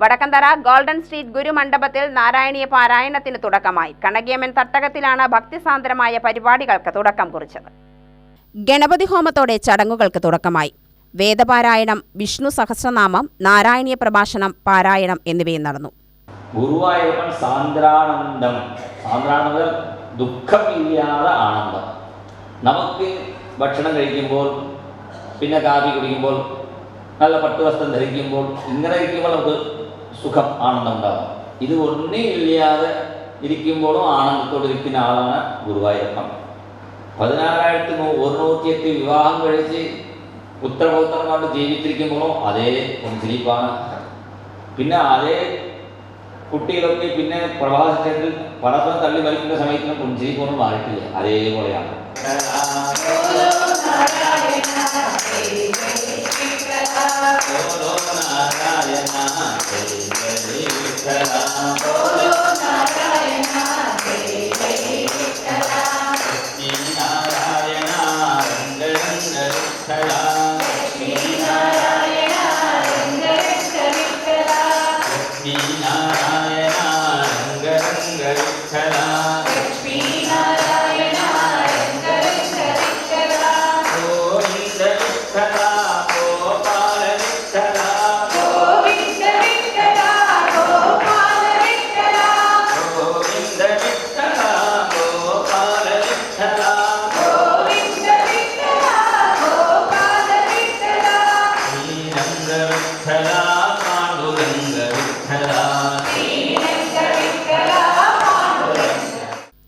Vadakkanthara golden street ഗുരുമണ്ഡപത്തിൽ നാരായണീയ പാരായണത്തിന് തുടക്കമായി. കണകിയമൻ തട്ടകത്തിലാണ് ഭക്തിസാന്ദ്രമായ പരിപാടികൾക്ക് തുടക്കം കുറിച്ചത്. ഗണപതി ഹോമത്തോടെ ചടങ്ങുകൾക്ക് തുടക്കമായി. വേദപാരായണം വിഷ്ണു സഹസ്രനാമം നാരായണീയ പ്രഭാഷണം പാരായണം എന്നിവയും നടന്നു. ഗുരുവായൂരപ്പൻ സാന്ദ്രാനന്ദം. സാന്ദ്രാനന്ദം ദുഃഖമില്ലാതെ ആനന്ദം. നമുക്ക് ഭക്ഷണം കഴിക്കുമ്പോൾ പിന്നെ കാപ്പി കുടിക്കുമ്പോൾ നല്ല പട്ടുവസ്ത്രം ധരിക്കുമ്പോൾ ഇങ്ങനെ ഇരിക്കുമ്പോൾ നമുക്ക് സുഖം ആനന്ദം ഉണ്ടാകും ഇത് ഒന്നേ ഇല്ലാതെ ഇരിക്കുമ്പോഴും ആനന്ദത്തോടെ ഇരിക്കുന്ന ആളാണ് ഗുരുവായൂരപ്പൻ പതിനാറായിരത്തി ഒരുന്നൂറ്റി ഒരുന്നൂറ്റിയെട്ട് വിവാഹം കഴിച്ച് പുത്രപൗത്രന്മാരുടെ ജീവിച്ചിരിക്കുമ്പോഴും അതേ പുഞ്ചിരിപ്പാണ് പിന്നെ അതേ കുട്ടികളൊക്കെ പിന്നെ പ്രവാസത്തിൽ പടത്തം തള്ളി വലിക്കുന്ന സമയത്തിന് പുഞ്ചിരിപ്പൊന്നും മാറിയിട്ടില്ല അതേപോലെയാണ് Nina.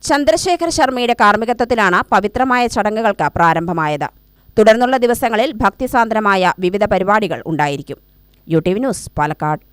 ചന്ദ്രശേഖർ ശർമ്മയുടെ കാർമ്മികത്വത്തിലാണ് പവിത്രമായ ചടങ്ങുകൾക്ക് പ്രാരംഭമായത്. തുടർന്നുള്ള ദിവസങ്ങളിൽ ഭക്തിസാന്ദ്രമായ വിവിധ പരിപാടികൾ ഉണ്ടായിരിക്കും. U T V news Palakkad.